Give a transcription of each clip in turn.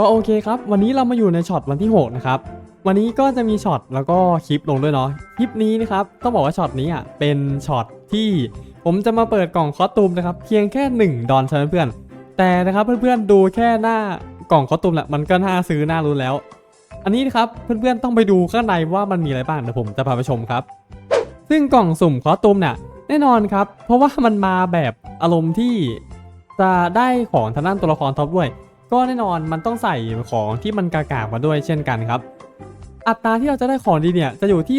ก็โอเคครับ วันนี้เรามาอยู่ในช็อตวันที่6นะครับวันนี้ก็จะมีช็อตแล้วก็คลิปลงด้วยเนาะคลิปนี้นะครับต้องบอกว่าช็อตนี้อะเป็นช็อตที่ผมจะมาเปิดกล่องคอสตูมนะครับเพียงแค่ 1 ดอนเท่านั้นเพื่อน แต่นะครับเพื่อนๆดูแค่หน้ากล่องคอสตูมแหละมันก็น่าซื้อน่ารู้แล้ว อันนี้นะครับเพื่อนๆต้องไปดูข้างในว่ามันมีอะไรบ้างเดี๋ยวผมจะพาไปชมครับ ซึ่งกล่องสุ่มคอสตูมเนี่ยแน่นอนครับ เพราะว่ามันมาแบบอารมณ์ที่จะได้ของทางด้านตัวละครท็อปด้วย ก็แน่นอนมันต้องใส่ของที่มันกากามาด้วยเช่นกันครับ อัตราที่เราจะได้ของดีเนี่ยจะอยู่ที่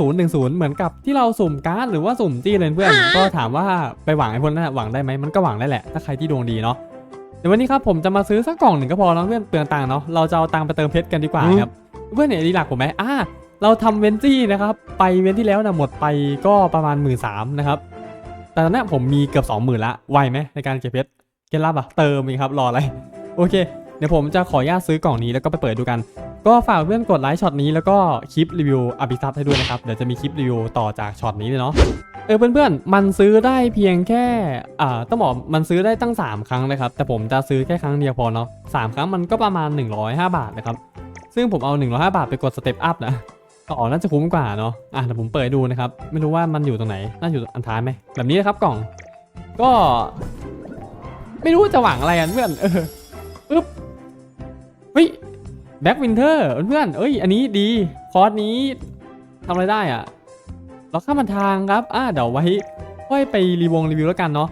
0.010 เหมือนกับที่เราสุ่มการ์ดหรือว่าสุ่มจี้เลยเพื่อน ก็ถามว่าไปหวังไอ้พวกนั้นนะหวังได้ไหมมันก็หวังได้แหละถ้าใครที่ดวงดีเนาะเดี๋ยววันนี้ครับผมจะมาซื้อสักกล่องหนึ่งก็พอเนาะเพื่อนเปลืองตังค์เนาะเราจะเอาตังค์ไปเติมเพชรกันดีกว่าครับเพื่อนเห็นดีหลักผมไหมอ่าเราทำเวนจี้นะครับไปเวนที่แล้วนะหมดไปก็ประมาณ1 3ื่นนะครับแต่ตอนนี้ผมมีเกือบ20,000ละไวไหมในการเก็บเพชรเก็บรับอะเติมอีกครับรออะไร โอเค เดี๋ยวผมจะขออนุญาตซื้อกล่องนี้แล้วก็ไปเปิดดูกัน ก็ฝากเพื่อนกดไลค์ช็อตนี้แล้วก็คลิปรีวิวอภิซับให้ด้วยนะครับ เดี๋ยวจะมีคลิปรีวิวต่อจากช็อตนี้เลยเนาะ เออเพื่อนๆ มันซื้อได้เพียงแค่ อ่า ต้องบอกมันซื้อได้ตั้ง 3 ครั้งนะครับ แต่ผมจะซื้อแค่ครั้งเดียวพอเนาะสามครั้งมันก็ประมาณ 105 บาทนะครับ ซึ่งผมเอา 105 บาทไปกดสเต็ปอัพนะก็น่าจะคุ้มกว่าเนาะ อะเดี๋ยวผมเปิดดูนะครับ ไม่รู้ว่ามันอยู่ตรงไหน น่าอยู่อันท้ายไหม แบบนี้นะครับกล่อง ก็ ไม่รู้จะหวังอะไรกันเพื่อน เออ ปึ๊บเฮ้ยแบ็กวินเทอร์เพื่อนเอ้ย อันนี้ดี คอร์สนี้ทำอะไรได้อะเราข้ามมันทางครับ อ่าเดี๋ยวไว้ ค่อยไปรีวงรีวิวแล้วกันเนาะ